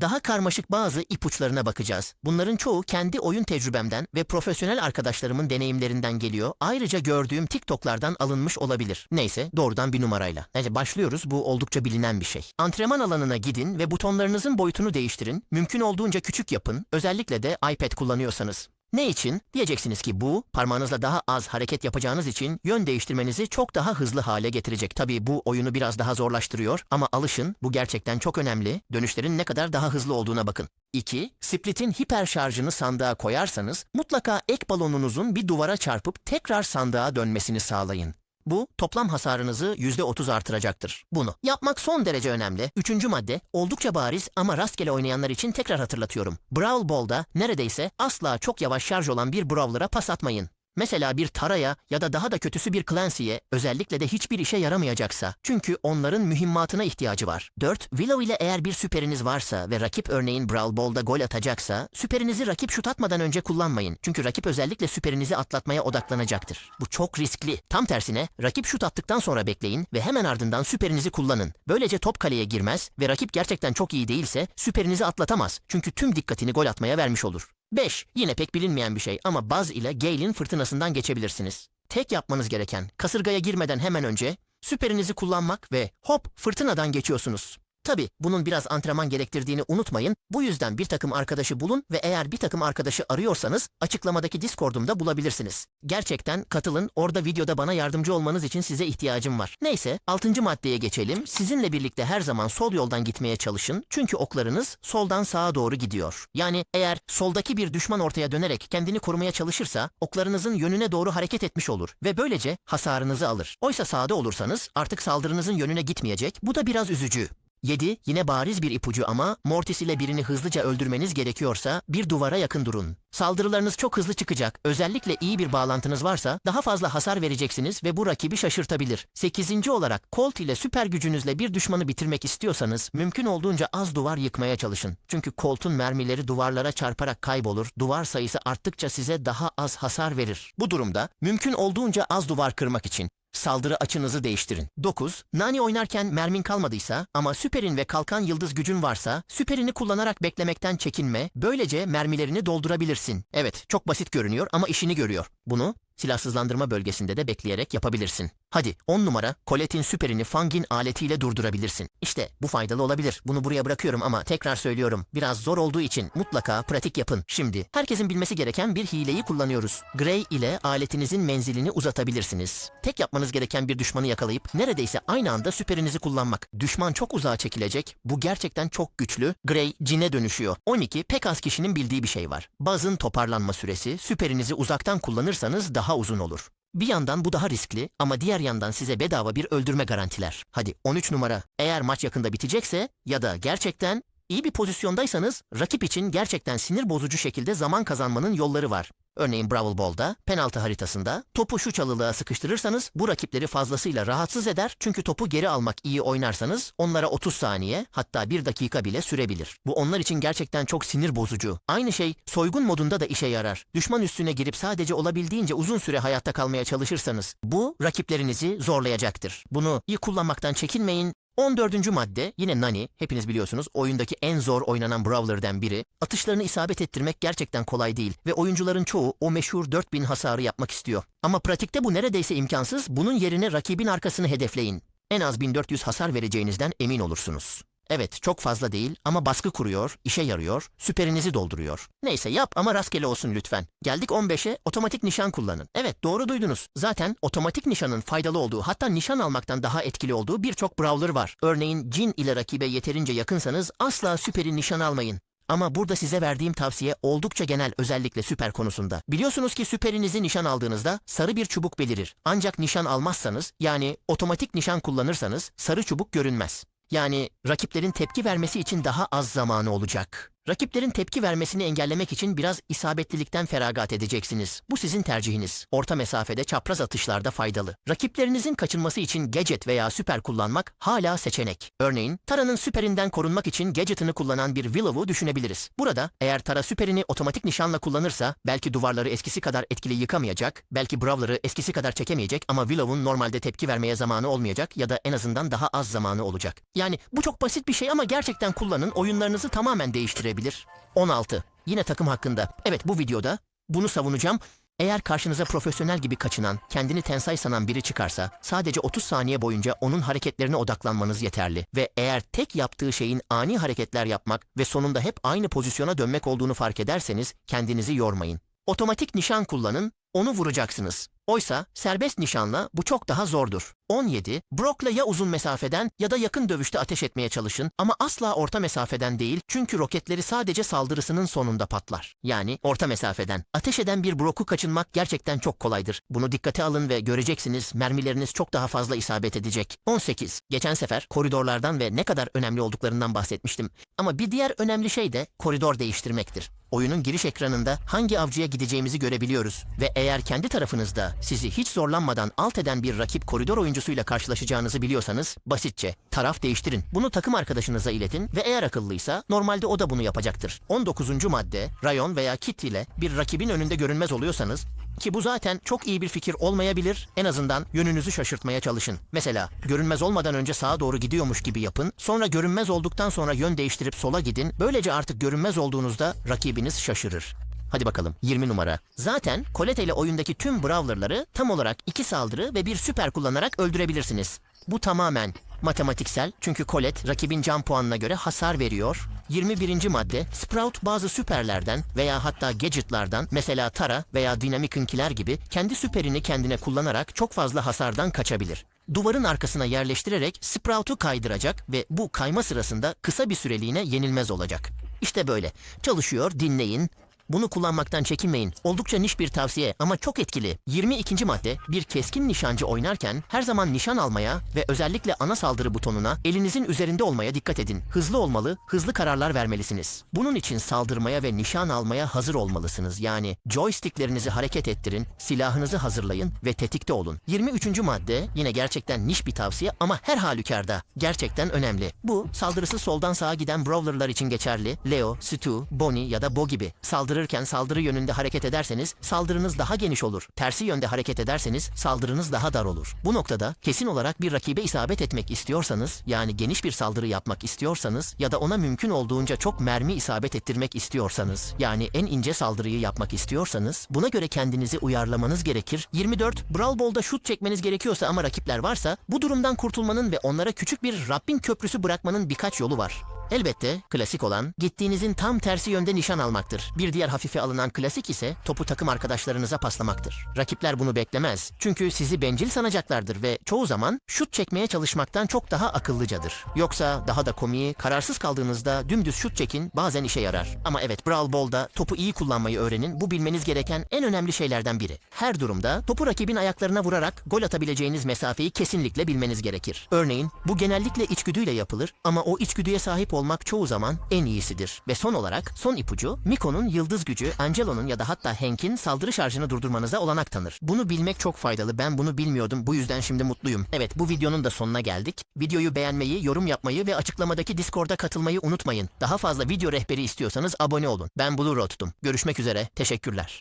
daha karmaşık bazı ipuçlarına bakacağız. Bunların çoğu kendi oyun tecrübemden ve profesyonel arkadaşlarımın deneyimlerinden geliyor. Ayrıca gördüğüm TikTok'lardan alınmış olabilir. Neyse doğrudan bir numarayla. Neyse başlıyoruz. Bu oldukça bilinen bir şey. Antrenman alanına gidin ve butonlarınızın boyutunu değiştirin. Mümkün olduğunca küçük yapın. Özellikle de iPad kullanıyorsanız. Ne için? Diyeceksiniz ki bu parmağınızla daha az hareket yapacağınız için yön değiştirmenizi çok daha hızlı hale getirecek. Tabii bu oyunu biraz daha zorlaştırıyor ama alışın bu gerçekten çok önemli. Dönüşlerin ne kadar daha hızlı olduğuna bakın. 2. Split'in hiper şarjını sandığa koyarsanız mutlaka ek balonunuzun bir duvara çarpıp tekrar sandığa dönmesini sağlayın. Bu toplam hasarınızı %30 artıracaktır. Bunu yapmak son derece önemli. Üçüncü madde oldukça bariz ama rastgele oynayanlar için tekrar hatırlatıyorum. Brawl Ball'da neredeyse asla çok yavaş şarj olan bir Brawler'a pas atmayın. Mesela bir Tara'ya ya da daha da kötüsü bir Clancy'ye özellikle de hiçbir işe yaramayacaksa. Çünkü onların mühimmatına ihtiyacı var. 4. Willow ile eğer bir süperiniz varsa ve rakip örneğin Brawl Ball'da gol atacaksa süperinizi rakip şut atmadan önce kullanmayın. Çünkü rakip özellikle süperinizi atlatmaya odaklanacaktır. Bu çok riskli. Tam tersine rakip şut attıktan sonra bekleyin ve hemen ardından süperinizi kullanın. Böylece top kaleye girmez ve rakip gerçekten çok iyi değilse süperinizi atlatamaz. Çünkü tüm dikkatini gol atmaya vermiş olur. 5. Yine pek bilinmeyen bir şey ama Buzz ile Gale'in fırtınasından geçebilirsiniz. Tek yapmanız gereken kasırgaya girmeden hemen önce süperinizi kullanmak ve hop fırtınadan geçiyorsunuz. Tabi bunun biraz antrenman gerektirdiğini unutmayın. Bu yüzden bir takım arkadaşı bulun ve eğer bir takım arkadaşı arıyorsanız açıklamadaki Discord'umda bulabilirsiniz. Gerçekten katılın orada videoda bana yardımcı olmanız için size ihtiyacım var. Neyse 6. maddeye geçelim. Sizinle birlikte her zaman sol yoldan gitmeye çalışın. Çünkü oklarınız soldan sağa doğru gidiyor. Yani eğer soldaki bir düşman ortaya dönerek kendini korumaya çalışırsa oklarınızın yönüne doğru hareket etmiş olur ve böylece hasarınızı alır. Oysa sağda olursanız artık saldırınızın yönüne gitmeyecek. Bu da biraz üzücü. 7. Yine bariz bir ipucu ama Mortis ile birini hızlıca öldürmeniz gerekiyorsa bir duvara yakın durun. Saldırılarınız çok hızlı çıkacak. Özellikle iyi bir bağlantınız varsa daha fazla hasar vereceksiniz ve bu rakibi şaşırtabilir. 8. olarak Colt ile süper gücünüzle bir düşmanı bitirmek istiyorsanız mümkün olduğunca az duvar yıkmaya çalışın. Çünkü Colt'un mermileri duvarlara çarparak kaybolur. Duvar sayısı arttıkça size daha az hasar verir. Bu durumda mümkün olduğunca az duvar kırmak için Saldırı açınızı değiştirin. 9. Nani oynarken mermin kalmadıysa ama süperin ve kalkan yıldız gücün varsa süperini kullanarak beklemekten çekinme. Böylece mermilerini doldurabilirsin. Evet çok basit görünüyor ama işini görüyor. Bunu silahsızlandırma bölgesinde de bekleyerek yapabilirsin. Hadi 10 numara Colette'in süperini Fang'in aletiyle durdurabilirsin. İşte bu faydalı olabilir. Bunu buraya bırakıyorum ama tekrar söylüyorum. Biraz zor olduğu için mutlaka pratik yapın. Şimdi herkesin bilmesi gereken bir hileyi kullanıyoruz. Grey ile aletinizin menzilini uzatabilirsiniz. Tek yapmanız gereken bir düşmanı yakalayıp neredeyse aynı anda süperinizi kullanmak. Düşman çok uzağa çekilecek. Bu gerçekten çok güçlü. Grey cine dönüşüyor. 12 pek az kişinin bildiği bir şey var. Bazın toparlanma süresi süperinizi uzaktan kullanırsanız daha uzun olur. Bir yandan bu daha riskli ama diğer yandan size bedava bir öldürme garantiler. Hadi 13 numara. Eğer maç yakında bitecekse ya da gerçekten iyi bir pozisyondaysanız rakip için gerçekten sinir bozucu şekilde zaman kazanmanın yolları var. Örneğin Brawl Ball'da, penaltı haritasında topu şu çalılığa sıkıştırırsanız bu rakipleri fazlasıyla rahatsız eder çünkü topu geri almak iyi oynarsanız onlara 30 saniye hatta 1 dakika bile sürebilir. Bu onlar için gerçekten çok sinir bozucu. Aynı şey soygun modunda da işe yarar. Düşman üstüne girip sadece olabildiğince uzun süre hayatta kalmaya çalışırsanız bu rakiplerinizi zorlayacaktır. Bunu iyi kullanmaktan çekinmeyin 14. madde yine Nani, hepiniz biliyorsunuz oyundaki en zor oynanan Brawler'den biri. Atışlarını isabet ettirmek gerçekten kolay değil ve oyuncuların çoğu o meşhur 4000 hasarı yapmak istiyor. Ama pratikte bu neredeyse imkansız, bunun yerine rakibin arkasını hedefleyin. En az 1400 hasar vereceğinizden emin olursunuz. Evet çok fazla değil ama baskı kuruyor, işe yarıyor, süperinizi dolduruyor. Neyse yap ama rastgele olsun lütfen. Geldik 15'e otomatik nişan kullanın. Evet doğru duydunuz. Zaten otomatik nişanın faydalı olduğu hatta nişan almaktan daha etkili olduğu birçok brawler var. Örneğin Jin ile rakibe yeterince yakınsanız asla süperi nişan almayın. Ama burada size verdiğim tavsiye oldukça genel özellikle süper konusunda. Biliyorsunuz ki süperinizi nişan aldığınızda sarı bir çubuk belirir. Ancak nişan almazsanız yani otomatik nişan kullanırsanız sarı çubuk görünmez. Yani rakiplerin tepki vermesi için daha az zamanı olacak. Rakiplerin tepki vermesini engellemek için biraz isabetlilikten feragat edeceksiniz. Bu sizin tercihiniz. Orta mesafede çapraz atışlarda faydalı. Rakiplerinizin kaçınması için gadget veya süper kullanmak hala seçenek. Örneğin Tara'nın süperinden korunmak için gadget'ını kullanan bir Willow'u düşünebiliriz. Burada eğer Tara süperini otomatik nişanla kullanırsa belki duvarları eskisi kadar etkili yıkamayacak, belki Brawler'ı eskisi kadar çekemeyecek ama Willow'un normalde tepki vermeye zamanı olmayacak ya da en azından daha az zamanı olacak. Yani bu çok basit bir şey ama gerçekten kullanın oyunlarınızı tamamen değiştirebilir. 16. Yine takım hakkında. Evet bu videoda bunu savunacağım. Eğer karşınıza profesyonel gibi kaçınan, kendini tensay sanan biri çıkarsa sadece 30 saniye boyunca onun hareketlerine odaklanmanız yeterli. Ve eğer tek yaptığı şeyin ani hareketler yapmak ve sonunda hep aynı pozisyona dönmek olduğunu fark ederseniz kendinizi yormayın. Otomatik nişan kullanın, onu vuracaksınız. Oysa serbest nişanla bu çok daha zordur. 17. Brock'la ya uzun mesafeden ya da yakın dövüşte ateş etmeye çalışın ama asla orta mesafeden değil çünkü roketleri sadece saldırısının sonunda patlar. Yani orta mesafeden. Ateş eden bir Brock'u kaçınmak gerçekten çok kolaydır. Bunu dikkate alın ve göreceksiniz mermileriniz çok daha fazla isabet edecek. 18. Geçen sefer koridorlardan ve ne kadar önemli olduklarından bahsetmiştim. Ama bir diğer önemli şey de koridor değiştirmektir. Oyunun giriş ekranında hangi avcıya gideceğimizi görebiliyoruz ve eğer kendi tarafınızda sizi hiç zorlanmadan alt eden bir rakip koridor oyuncusuyla karşılaşacağınızı biliyorsanız basitçe taraf değiştirin. Bunu takım arkadaşınıza iletin ve eğer akıllıysa normalde o da bunu yapacaktır. 19. madde Rayon veya Kit ile bir rakibin önünde görünmez oluyorsanız ki bu zaten çok iyi bir fikir olmayabilir. En azından yönünüzü şaşırtmaya çalışın. Mesela görünmez olmadan önce sağa doğru gidiyormuş gibi yapın. Sonra görünmez olduktan sonra yön değiştirip sola gidin. Böylece artık görünmez olduğunuzda rakibiniz şaşırır. Hadi bakalım 20 numara. Zaten Colette ile oyundaki tüm Brawler'ları tam olarak iki saldırı ve bir süper kullanarak öldürebilirsiniz. Bu tamamen matematiksel çünkü Colette rakibin can puanına göre hasar veriyor. 21. madde Sprout bazı süperlerden veya hatta gadgetlardan mesela Tara veya Dynamic'inkiler gibi kendi süperini kendine kullanarak çok fazla hasardan kaçabilir. Duvarın arkasına yerleştirerek Sprout'u kaydıracak ve bu kayma sırasında kısa bir süreliğine yenilmez olacak. İşte böyle. Çalışıyor, dinleyin. Bunu kullanmaktan çekinmeyin. Oldukça niş bir tavsiye ama çok etkili. 22. madde bir keskin nişancı oynarken her zaman nişan almaya ve özellikle ana saldırı butonuna elinizin üzerinde olmaya dikkat edin. Hızlı olmalı, hızlı kararlar vermelisiniz. Bunun için saldırmaya ve nişan almaya hazır olmalısınız. Yani joysticklerinizi hareket ettirin, silahınızı hazırlayın ve tetikte olun. 23. madde yine gerçekten niş bir tavsiye ama her halükarda gerçekten önemli. Bu saldırısı soldan sağa giden brawlerlar için geçerli. Leo, Stu, Bonnie ya da Bo gibi. Saldırırken saldırı yönünde hareket ederseniz saldırınız daha geniş olur. Tersi yönde hareket ederseniz saldırınız daha dar olur. Bu noktada kesin olarak bir rakibe isabet etmek istiyorsanız yani geniş bir saldırı yapmak istiyorsanız ya da ona mümkün olduğunca çok mermi isabet ettirmek istiyorsanız yani en ince saldırıyı yapmak istiyorsanız buna göre kendinizi uyarlamanız gerekir. 24 Brawl Ball'da şut çekmeniz gerekiyorsa ama rakipler varsa bu durumdan kurtulmanın ve onlara küçük bir Rabbin köprüsü bırakmanın birkaç yolu var. Elbette klasik olan gittiğinizin tam tersi yönde nişan almaktır. Bir diğer hafife alınan klasik ise topu takım arkadaşlarınıza paslamaktır. Rakipler bunu beklemez. Çünkü sizi bencil sanacaklardır ve çoğu zaman şut çekmeye çalışmaktan çok daha akıllıcadır. Yoksa daha da komiği kararsız kaldığınızda dümdüz şut çekin bazen işe yarar. Ama evet Brawl Ball'da topu iyi kullanmayı öğrenin. Bu bilmeniz gereken en önemli şeylerden biri. Her durumda topu rakibin ayaklarına vurarak gol atabileceğiniz mesafeyi kesinlikle bilmeniz gerekir. Örneğin bu genellikle içgüdüyle yapılır ama o içgüdüye sahip olmak çoğu zaman en iyisidir. Ve son olarak son ipucu Miko'nun yıldız gücü Angelo'nun ya da hatta Hank'in saldırı şarjını durdurmanıza olanak tanır. Bunu bilmek çok faydalı. Ben bunu bilmiyordum. Bu yüzden şimdi mutluyum. Evet bu videonun da sonuna geldik. Videoyu beğenmeyi, yorum yapmayı ve açıklamadaki Discord'a katılmayı unutmayın. Daha fazla video rehberi istiyorsanız abone olun. Ben Blue Road'tum. Görüşmek üzere. Teşekkürler.